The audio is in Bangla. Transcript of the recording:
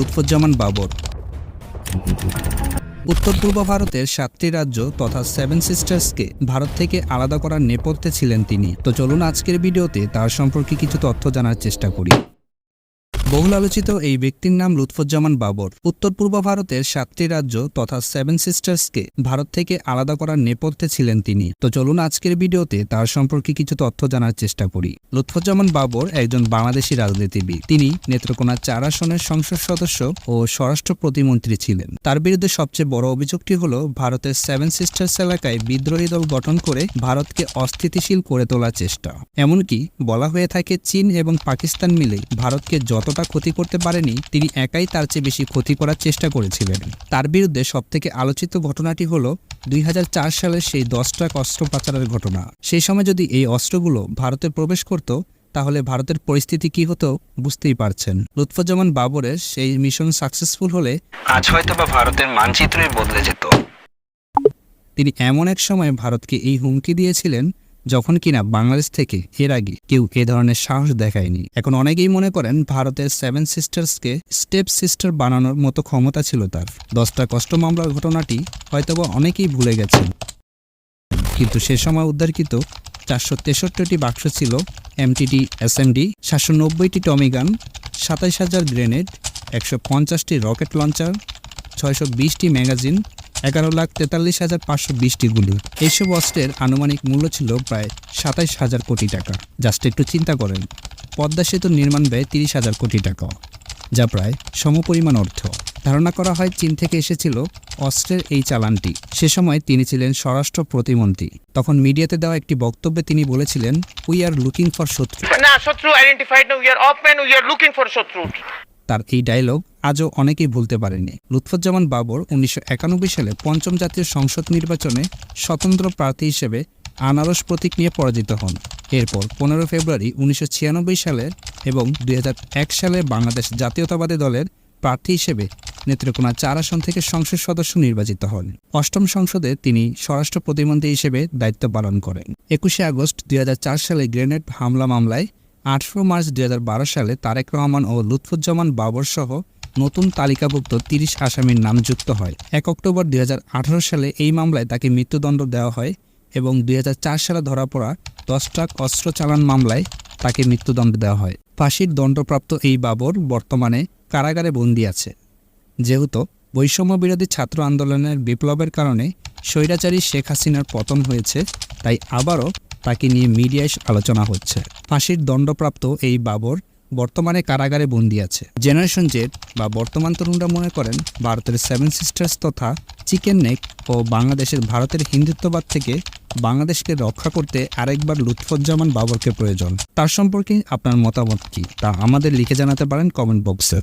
লুৎফুজ্জামান বাবর। উত্তর পূর্ব ভারতের সাতটি রাজ্য তথা সেভেন সিস্টার্সকে ভারত থেকে আলাদা করার নেপথ্যে ছিলেন তিনি। তো চলুন আজকের ভিডিওতে তার সম্পর্কে কিছু তথ্য জানার চেষ্টা করি। বহুল আলোচিত এই ব্যক্তির নাম লুৎফুজ্জামান বাবর। উত্তর পূর্ব ভারতের সাতটি রাজ্য তথা সেভেন সিস্টার্সকে ভারত থেকে আলাদা করার নেপথ্যে ছিলেন তিনি। তো চলুন আজকের ভিডিওতে তার সম্পর্কে কিছু তথ্য জানার চেষ্টা করি। লুৎফুজ্জামান বাবর একজন বাংলাদেশি রাজনীতিবিদ। তিনি নেত্রকোনা চার আসনের সংসদ সদস্য ও স্বরাষ্ট্র প্রতিমন্ত্রী ছিলেন। তার বিরুদ্ধে সবচেয়ে বড় অভিযোগটি হল, ভারতের সেভেন সিস্টার্স এলাকায় বিদ্রোহী দল গঠন করে ভারতকে অস্থিতিশীল করে তোলার চেষ্টা। এমনকি বলা হয়ে থাকে, চীন এবং পাকিস্তান মিলে ভারতকে যতটা ক্ষতি করতে পারেনি তিনি একাই তার চেয়ে বেশি ক্ষতি করার চেষ্টা করেছিলেন। তার বিরুদ্ধে সবথেকে আলোচিত ঘটনাটি হল দুই সালের সেই দশটা অস্ত্র পাচারের ঘটনা। সেই সময় যদি এই অস্ত্রগুলো ভারতে প্রবেশ করত তাহলে ভারতের পরিস্থিতি কি হতো বুঝতেই পারছেন। লুৎফুজ্জামান বাবরের সেই মিশন সাকসেসফুল হলে আজ হয়তো বা ভারতের মানচিত্রই বদলে যেত। তিনি এমন এক সময় ভারতকে এই হুমকি দিয়েছিলেন যখন কিনা বাংলাদেশ থেকে এর আগে কেউ এ ধরনের সাহস দেখায়নি। এখন অনেকেই মনে করেন ভারতের সেভেন সিস্টার্সকে স্টেপ সিস্টার বানানোর মতো ক্ষমতা ছিল তার। দশটা কষ্ট মামলার ঘটনাটি হয়তোবা অনেকেই ভুলে গেছেন। কিন্তু সে সময় উদ্ধারকৃত চারশো তেষট্টিটি বাক্স ছিল এমটিডি এসএমডি সাতশো নব্বইটি টমিগান সাতাইশ হাজার গ্রেনেড, একশো পঞ্চাশটি রকেট লঞ্চার, ছয়শো বিশটি ম্যাগাজিন এগারো লাখ তেতাল্লিশ হাজার পাঁচশো বিশটি গুলি। এইসব অস্ত্রের আনুমানিক মূল্য ছিল প্রায় সাতাইশ হাজার কোটি টাকা। জাস্ট একটু চিন্তা করেন। পদ্মা সেতুর নির্মাণ ব্যয় তিরিশ হাজার কোটি টাকা, যা প্রায় সমপরিমাণ অর্থ। ধারণা করা হয় চীন থেকে এসেছিল অস্ত্রের এই চালানটি। সে সময় তিনি ছিলেন স্বরাষ্ট্র প্রতিমন্ত্রী। তখন মিডিয়াতে দেওয়া একটি বক্তব্যে তিনি বলেছিলেন উই আর লুকিং ফর শত্রু. না, শত্রু identified we are of man we are looking for শত্রু। তার এই ডায়লগ আজও অনেকেই ভুলতে পারেনি লুৎফুজ্জামান বাবর উনিশশো একানব্বই সালে পঞ্চম জাতীয় সংসদ নির্বাচনে স্বতন্ত্র প্রার্থী হিসেবে আনারস প্রতীক নিয়ে পরাজিত হন। এরপর পনেরো ফেব্রুয়ারি উনিশশো ছিয়ানব্বই সালে এবং দুই হাজার এক সালে বাংলাদেশ জাতীয়তাবাদী দলের প্রার্থী হিসেবে নেত্রকোনা চার আসন থেকে সংসদ সদস্য নির্বাচিত হন। অষ্টম সংসদে তিনি স্বরাষ্ট্র প্রতিমন্ত্রী হিসেবে দায়িত্ব পালন করেন। একুশে আগস্ট দুই হাজার চার সালে গ্রেনেড হামলা মামলায় আঠারো মার্চ দুই হাজার বারো সালে তারেক রহমান ও লুৎফুজ্জামান বাবর সহ নতুন তালিকাভুক্ত তিরিশ আসামির নাম যুক্ত হয়। এক অক্টোবর দু হাজার আঠারো সালে এই মামলায় তাকে মৃত্যুদণ্ড দেওয়া হয় এবং দুই হাজার চার সালে ধরা পড়া দশ ট্রাক অস্ত্র চালান মামলায় তাকে মৃত্যুদণ্ড দেওয়া হয়। ফাঁসির দণ্ডপ্রাপ্ত এই বাবর বর্তমানে কারাগারে বন্দী আছে। যেহেতু বৈষম্য বিরোধী ছাত্র আন্দোলনের বিপ্লবের কারণে স্বৈরাচারী শেখ হাসিনার পতন হয়েছে, তাই আবারও তাকে নিয়ে মিডিয়ায় আলোচনা হচ্ছে। ফাঁসির দণ্ডপ্রাপ্ত এই বাবর বর্তমানে কারাগারে বন্দি আছে। জেনারেশন জেড বা বর্তমান তরুণরা মনে করেন ভারতের সেভেন সিস্টার্স তথা চিকেন নেক ও বাংলাদেশের ভারতের হিন্দুত্ববাদ থেকে বাংলাদেশকে রক্ষা করতে আরেকবার লুৎফুজ্জামান বাবরকে প্রয়োজন। তার সম্পর্কে আপনার মতামত কি? তা আমাদের লিখে জানাতে পারেন কমেন্ট বক্সে।